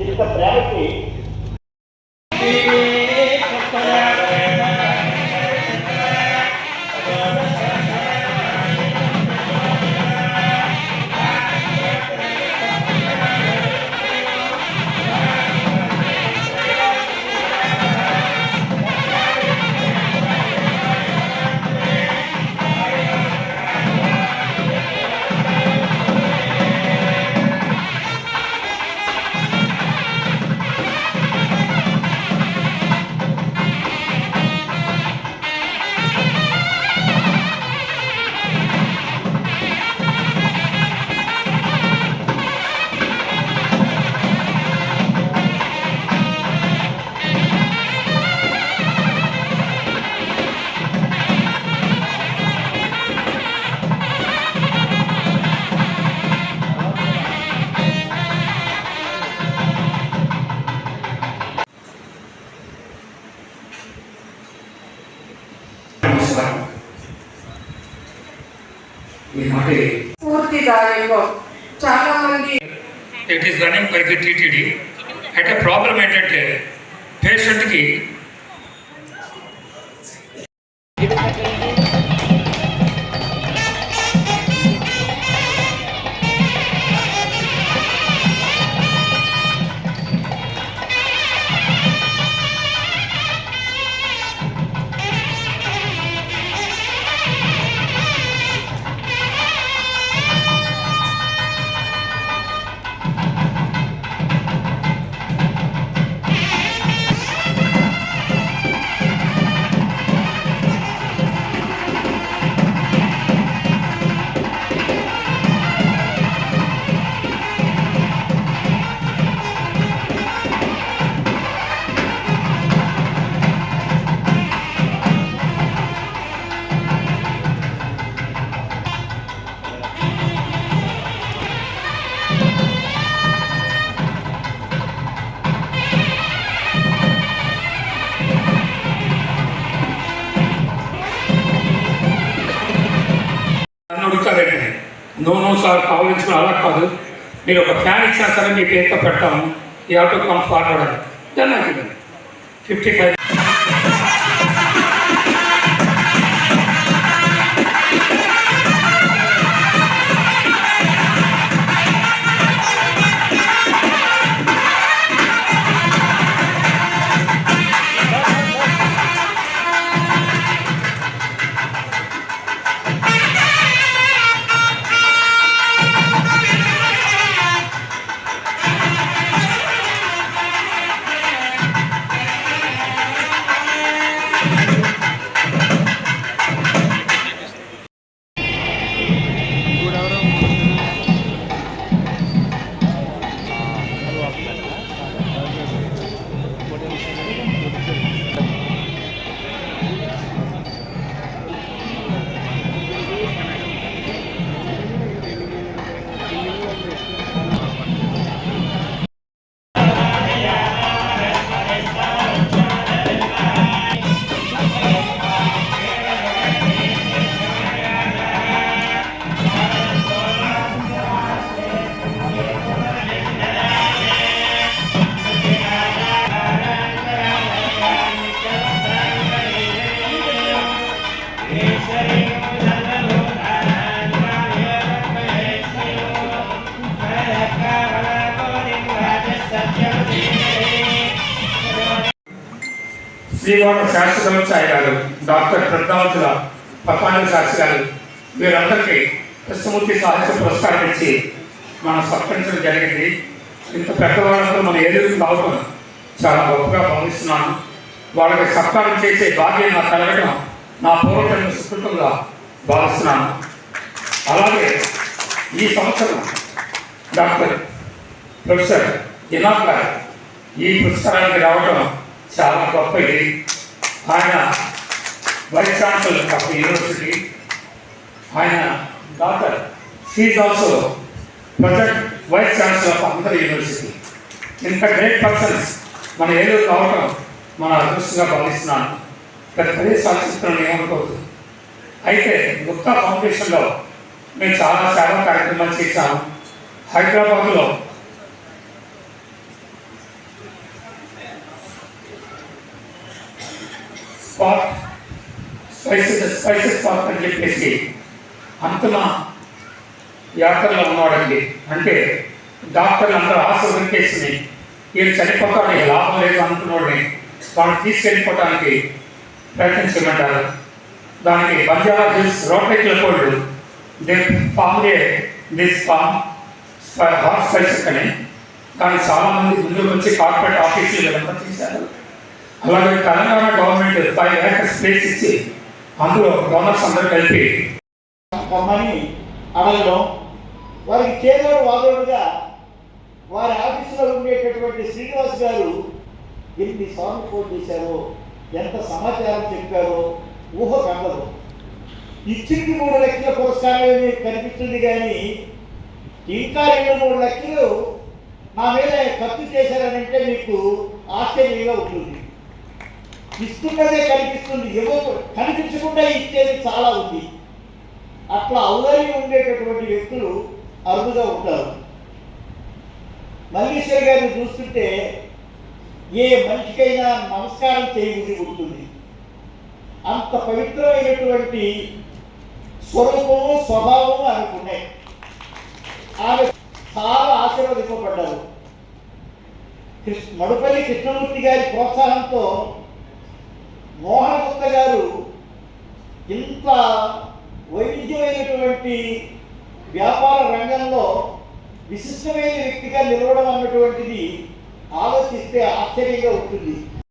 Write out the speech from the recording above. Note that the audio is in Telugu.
ఇంత ప్రేమకి ఈనాటి స్ఫూర్తిదాయకం చాలా మంది it is running by the TTD అయితే ప్రాబ్లం ఏంటంటే పేషెంట్కి నో సార్ కావాల్సిన అలా కాదు. మీరు ఒక ఫ్యాన్ ఇచ్చినా సరే మీ పేరుతో పెడతాము. ఈ ఆటో కమ్ ఫార్వర్డ్ అని దాన్ని ఫిఫ్టీ ఫైవ్ శ్రీవాణ శాస్త్రగమ సాయి గారు డాక్టర్ ప్రద్దావతుల పపాని శాస్త్రి గారు వీరందరికీ కృష్ణమూర్తి సాహిత్య పురస్కారం ఇచ్చి మనం సత్కరించడం జరిగింది. ఇంత పెద్దవాళ్ళతో మనం ఏలూరు రావడం చాలా గొప్పగా భావిస్తున్నాను వాళ్ళకి సత్కారం చేసే భాగ్యం నాకు కలగడం నా పూర్వజన్మ సుకృతంగా భావిస్తున్నాను. అలాగే ఈ సంవత్సరం డాక్టర్ ప్రొఫెసర్ ఇనాక్ గారు ఈ పురస్కారానికి రావడం చాలా గొప్ప ఇది. ఆయన వైస్ ఛాన్సలర్ ఆఫ్ యూనివర్సిటీ. ఆయన doctor she also present vice chancellor of Andhra university. ఇంత గ్రేట్ పర్సన్స్ మన ఏలూరు కావటం మన అదృష్టంగా భావిస్తున్నాను. గత పదే సాక్షిస్తున్నాను ఏమనుకోవద్దు అయితే గుప్తా ఫౌండేషన్లో మేము చాలా సేవా కార్యక్రమాలు చేశాము. హైదరాబాద్లో స్పాట్ స్పైసెస్ స్పైసెస్ స్పాట్ అని చెప్పేసి అంతిమ యాత్రలో ఉన్నాడండి. అంటే డాక్టర్లు అందరూ ఆశ వదిలేసి ఈయన చనిపోతాడు లాభం లేదు అనుకున్నోడిని వాళ్ళు తీసుకెళ్ళిపోవడానికి ప్రయత్నం చేయమంటారు దానికి Banjara hills rotary club they ఫామ్లే this farm hot spices అని దానికి చాలా మంది ముందుకు వచ్చి కార్పొరేట్ ఆఫీసులు వీళ్ళంతా తీశారు. అలాగే Telangana government five acres space ఇచ్చి అందులో డోనర్స్ అందరూ కలిపి రమ్మని అడగడం వారికి చేదోడు వాదోడుగా వారి ఆఫీసులో ఉండేటటువంటి శ్రీనివాస్ గారు ఎన్ని సార్లు ఫోన్ చేశారో? ఎంత సమాచారం చెప్పారో? ఊహ కందదు ఇచ్చింది మూడు లక్షల పురస్కారమే కనిపిస్తుంది కానీ ఇంకా రెండు మూడు లక్షలు నా మీద ఖర్చు చేశారనంటే మీకు ఆశ్చర్యంగా ఉంటుంది. ఇస్తున్నదే కనిపిస్తుంది. ఎవరు కనిపించకుండా ఇచ్చేది చాలా ఉంది. అట్లా ఔదార్యం ఉండేటటువంటి వ్యక్తులు అరుదుగా ఉంటారు. మల్లీశ్వరి గారిని చూస్తుంటే ఏ మనిషికైనా నమస్కారం చేయబుద్ధి ఉంటుంది అంత పవిత్రమైనటువంటి స్వరూపము స్వభావము అనుకున్నాయి ఆమె చాలా ఆశీర్వదింపబడ్డారు. కృష్ణ మడుపల్లి కృష్ణమూర్తి గారి ప్రోత్సాహంతో మోహనగుప్త గారు ఇంత వైవిధ్యమైనటువంటి వ్యాపార రంగంలో విశిష్టమైన వ్యక్తిగా నిలవడం అన్నటువంటిది ఆలోచిస్తే ఆశ్చర్యంగా ఉంటుంది.